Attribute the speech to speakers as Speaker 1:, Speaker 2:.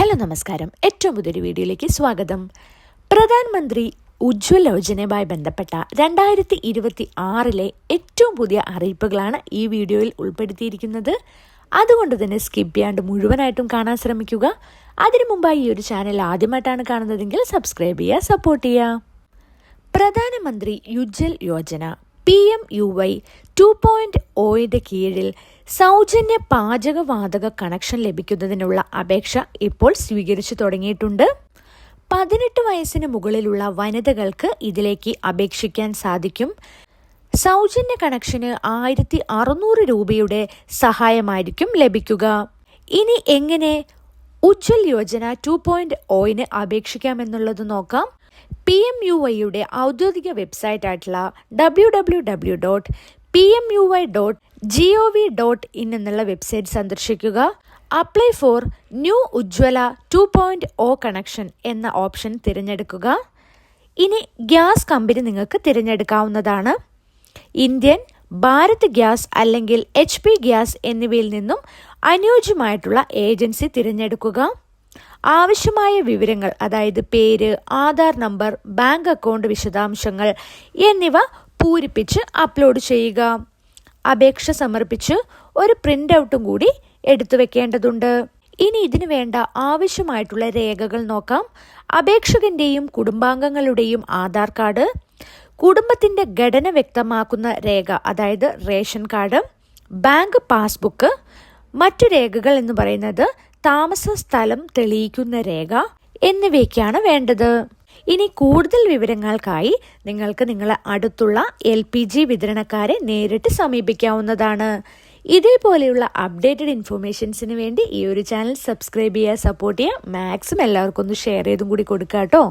Speaker 1: Hello നമസ്കാരം. ഏറ്റവും പുതിയൊരു വീഡിയോയിലേക്ക് സ്വാഗതം. പ്രധാനമന്ത്രി ഉജ്ജ്വൽ യോജനയുമായി ബന്ധപ്പെട്ട രണ്ടായിരത്തി ഇരുപത്തി ആറിലെ ഏറ്റവും പുതിയ അറിയിപ്പുകളാണ് ഈ വീഡിയോയിൽ ഉൾപ്പെടുത്തിയിരിക്കുന്നത്. അതുകൊണ്ട് തന്നെ സ്കിപ്പ് ചെയ്യാണ്ട് മുഴുവനായിട്ടും കാണാൻ ശ്രമിക്കുക. അതിനു മുമ്പായി ഈ ഒരു ചാനൽ ആദ്യമായിട്ടാണ് കാണുന്നതെങ്കിൽ സബ്സ്ക്രൈബ് ചെയ്യുക സപ്പോർട്ട് ചെയ്യുക. പ്രധാനമന്ത്രി Ujjwal Yojana. P M U Y two point ഒയുടെ കീഴിൽ സൗജന്യ പാചകവാതക കണക്ഷൻ ലഭിക്കുന്നതിനുള്ള അപേക്ഷ ഇപ്പോൾ സ്വീകരിച്ചു തുടങ്ങിയിട്ടുണ്ട്. പതിനെട്ട് വയസ്സിന് മുകളിലുള്ള വനിതകൾക്ക് ഇതിലേക്ക് അപേക്ഷിക്കാൻ സാധിക്കും. സൗജന്യ കണക്ഷന് ആയിരത്തി അറുന്നൂറ് രൂപയുടെ സഹായമായിരിക്കും ലഭിക്കുക. ഇനി എങ്ങനെ ഉജ്ജ്വൽ യോജന ടു പോയിന്റ് ഒയിന് അപേക്ഷിക്കാമെന്നുള്ളത് നോക്കാം. പി എം യു വൈയുടെ ഔദ്യോഗിക വെബ്സൈറ്റ് ആയിട്ടുള്ള W W W dot P M U Y dot G O V dot in എന്നുള്ള വെബ്സൈറ്റ് സന്ദർശിക്കുക. Apply for new Ujjwala two point O connection എന്ന ഓപ്ഷൻ തിരഞ്ഞെടുക്കുക. ഇനി ഗ്യാസ് കമ്പനി നിങ്ങൾക്ക് തിരഞ്ഞെടുക്കാവുന്നതാണ്. ഇന്ത്യൻ ഭാരത് ഗ്യാസ് അല്ലെങ്കിൽ എച്ച് പി ഗ്യാസ് എന്നിവയിൽ നിന്നും അനുയോജ്യമായിട്ടുള്ള ഏജൻസി തിരഞ്ഞെടുക്കുക. ആവശ്യമായ വിവരങ്ങൾ അതായത് പേര് ആധാർ നമ്പർ ബാങ്ക് അക്കൗണ്ട് വിശദാംശങ്ങൾ എന്നിവ പൂരിപ്പിച്ച് അപ്ലോഡ് ചെയ്യുക. അപേക്ഷ സമർപ്പിച്ച് ഒരു പ്രിന്റ് ഔട്ടും കൂടി എടുത്തു വെക്കേണ്ടതുണ്ട്. ഇനി ഇതിനു വേണ്ട ആവശ്യമായിട്ടുള്ള രേഖകൾ നോക്കാം. അപേക്ഷകന്റെയും കുടുംബാംഗങ്ങളുടെയും ആധാർ കാർഡ് കുടുംബത്തിന്റെ ഘടന വ്യക്തമാക്കുന്ന രേഖ അതായത് റേഷൻ കാർഡ് ബാങ്ക് പാസ്ബുക്ക് മറ്റു രേഖകൾ എന്ന് പറയുന്നത് താമസ സ്ഥലം തെളിയിക്കുന്ന രേഖ എന്നിവയ്ക്കാണ് വേണ്ടത്. ഇനി കൂടുതൽ വിവരങ്ങൾക്കായി നിങ്ങൾക്ക് നിങ്ങളെ അടുത്തുള്ള എൽ പി ജി വിതരണക്കാരെ നേരിട്ട് സമീപിക്കാവുന്നതാണ്. ഇതേപോലെയുള്ള അപ്ഡേറ്റഡ് ഇൻഫർമേഷൻസിന് വേണ്ടി ഈ ഒരു ചാനൽ സബ്സ്ക്രൈബ് ചെയ്യുക സപ്പോർട്ട് ചെയ്യുക മാക്സിമം എല്ലാവർക്കും ഒന്ന് ഷെയർ ചെയ്തും കൂടി കൊടുക്കുക കേട്ടോ.